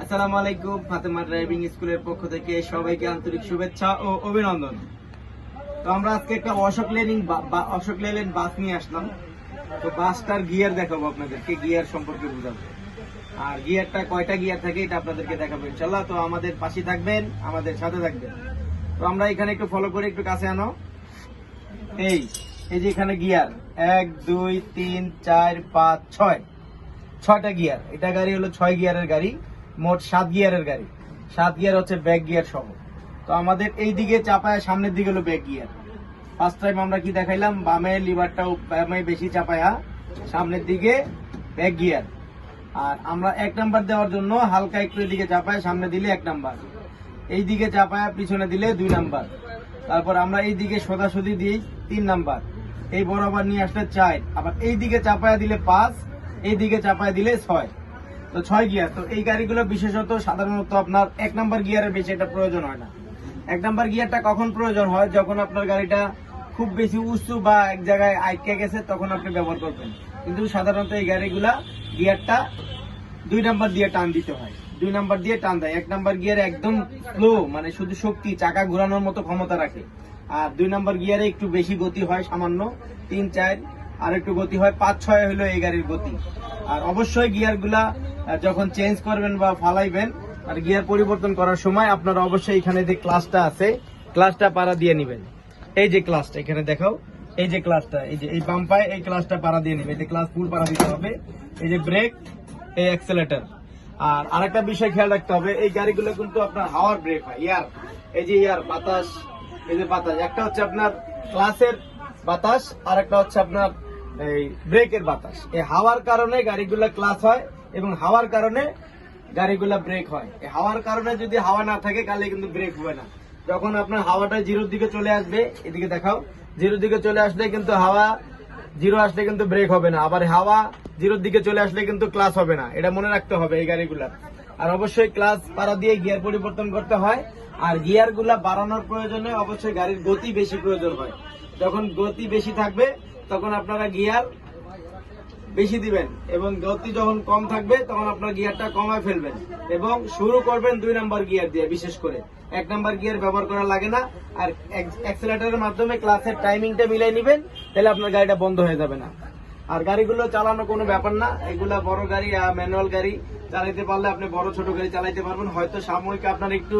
আসসালামু আলাইকুম, ফাতেমা ড্রাইভিং স্কুলের পক্ষ থেকে সবাইকে আন্তরিক শুভেচ্ছা ও অভিনন্দন। তো আমরা আজকে একটা অশোক লেনিং অশোক লেলেন বাস নিয়ে আসলাম। তো বাসটার গিয়ার দেখাবো আপনাদেরকে, গিয়ার সম্পর্কে বুঝাবো। আর গিয়ারটা কয়টা গিয়ার থাকে এটা আপনাদেরকে দেখাবো ইনশাল্লাহ তো আমাদের পাশে থাকবেন, আমাদের সাথে থাকবেন। তো আমরা এখানে একটু ফলো করে একটু কাছে আনো। এই এই যে এখানে গিয়ার, এক, দুই, তিন, চার, পাঁচ, ছয়। ছয়টা গিয়ার। এটা গাড়ি হলো ছয় গিয়ারের গাড়ি, মোট সাত গিয়ারের গাড়ি। সাত গিয়ার হচ্ছে ব্যাক গিয়ার সহ। তো আমাদের এই দিকে চাপায়, সামনের দিকে হলো ব্যাক গিয়ার। ফার্স্ট টাইম আমরা কি দেখাইলাম? বামে লিভারটাও বামে বেশি চাপায়া, সামনের দিকে ব্যাক গিয়ার। আর আমরা এক নাম্বার দেওয়ার জন্য হালকা একটু এদিকে চাপায়, সামনে দিলে এক নাম্বার। এই দিকে চাপায়, পিছনে দিলে দুই নাম্বার। তারপর আমরা এই দিকে সোজাসুজি দিই, তিন নাম্বার। এই বরাবর নিয়ে আসলে চার। আবার এই দিকে চাপায় দিলে পাঁচ এই দিকে চাপায় দিলে ছয়। তো ছয় গিয়ার। তো এই গাড়িগুলো বিশেষত সাধারণত আপনার এক নাম্বার গিয়ারের বেশি একটা প্রয়োজন হয় না। এক নাম্বার গিয়ারটা কখন প্রয়োজন হয়? যখন আপনার গাড়িটা খুব বেশি উঁচু বা এক জায়গায় আটকে গেছে, তখন আপনি ব্যবহার করবেন। কিন্তু সাধারণত এই গাড়িগুলা গিয়ারটা দুই নাম্বার দিয়ে টান দিতে হয়। দুই নাম্বার দিয়ে টান দেয়। এক নাম্বার গিয়ারে একদম স্লো মানে শুধু শক্তি, চাকা ঘোরানোর মতো ক্ষমতা রাখে। আর দুই নাম্বার গিয়ারে একটু বেশি গতি হয়, সামান্য তিন, চার আর একটু গতি হয়, পাঁচ ছয় হলো এই গাড়ির গতি। আর অবশ্যই গিয়ারগুলা যখন চেঞ্জ করবেন বা ফালাইবেন, আর গিয়ার পরিবর্তন করার সময় আপনারা অবশ্যই এখানে যে ক্লাসটা আছে, ক্লাসটা পাড়া দিয়ে নেবেন। এই যে ক্লাসটা, এখানে দেখাও। এই যে ক্লাসটা, এই যে, এই বাম্পায় এই ক্লাসটা পাড়া দিয়ে নেবে এই যে ক্লাস ফুল পাড়া দিতে হবে। এই যে ব্রেক, এই অ্যাক্সেলেটর। আর আরেকটা বিষয় খেয়াল রাখতে হবে, এই গাড়িগুলো কিন্তু আপনার হাওয়ার ব্রেক হয় ইয়ার এই যে ইয়ার বাতাস, এই যে বাতাস। একটা হচ্ছে আপনার ক্লাসের বাতাস আর একটা হচ্ছে আপনার এই ব্রেকের বাতাস। এই হাওয়ার কারণে গাড়িগুলো ক্লাস হয় এবং হাওয়ার কারণে গাড়িগুলা ব্রেক হয়। এই হাওয়ার কারণে যদি হাওয়া না থাকে, তাহলে কিন্তু ব্রেক হবে না। যখন আপনার হাওয়াটা জিরোর দিকে চলে আসবে, এদিকে দেখাও, জিরোর দিকে চলে আসলে কিন্তু হাওয়া জিরো আসলে কিন্তু ব্রেক হবে না। আবার হাওয়া জিরোর দিকে চলে আসলে কিন্তু ক্লাস হবে না। এটা মনে রাখতে হবে এই গাড়িগুলার আর অবশ্যই ক্লাস পাড়া দিয়ে গিয়ার পরিবর্তন করতে হয়। আর গিয়ারগুলা বাড়ানোর প্রয়োজনে অবশ্যই গাড়ির গতি বেশি প্রয়োজন হয়। যখন গতি বেশি থাকবে তখন আপনারা গিয়ার বেশি দিবেন এবং গতি যখন কম থাকবে, তখন আপনার গিয়ারটা কমায় ফেলবেন এবং শুরু করবেন দুই নাম্বার গিয়ার দিয়ে বিশেষ করে। এক নাম্বার গিয়ার ব্যবহার করা লাগে না, আর অ্যাক্সেলেটারের মাধ্যমে ক্লাসের টাইমিংটা মিলাই নেবেন, তাহলে আপনার গাড়িটা বন্ধ হয়ে যাবে না। আর গাড়িগুলো চালানো কোনো ব্যাপার না, এগুলা বড় গাড়ি ম্যানুয়াল গাড়ি, চালাইতে পারলে আপনি বড় ছোট গাড়ি চালাইতে পারবেন। হয়তো সাময়িক আপনার একটু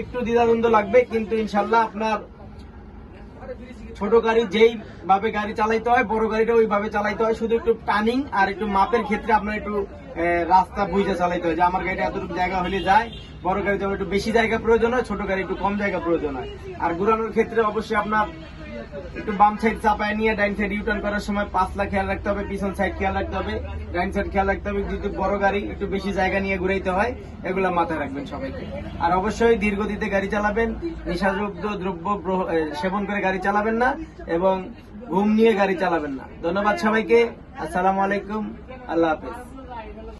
একটু দ্বিধাদ্বন্দ্ব লাগবে, কিন্তু ইনশাল্লাহ আপনার ছোট গাড়ি যেইভাবে গাড়ি চালাইতে হয়, বড় গাড়িটা ওইভাবে চালাইতে হয়। শুধু একটু টার্নিং আর একটু মাপের ক্ষেত্রে আপনার একটু রাস্তা বুঝে চালাইতে হয় যে আমার গাড়িটা এতটুকু জায়গা হলে যায়, বড় গাড়ি যেমন একটু বেশি জায়গা প্রয়োজন হয়, ছোট গাড়ি একটু কম জায়গা প্রয়োজন হয়। আর ঘুরানোর ক্ষেত্রে অবশ্যই আপনার একটু বাম সাইড চাপায় নিয়ে ডাইন সাইড ইউটার্ন করার সময় পাঁচলা খেয়াল রাখতে হবে, পিছন সাইড খেয়াল রাখতে হবে, ডাইন সাইড খেয়াল রাখতে হবে, যেহেতু বড় গাড়ি, একটু বেশি জায়গা নিয়ে ঘুরাইতে হয়, এগুলো মাথায় রাখবেন সবাইকে। আর অবশ্যই ধীরগতিতে গাড়ি চালাবেন নেশাযুক্ত দ্রব্য সেবন করে গাড়ি চালাবেন না এবং ঘুম নিয়ে গাড়ি চালাবেন না। ধন্যবাদ সবাইকে, আসসালামু আলাইকুম, আল্লাহ হাফেজ।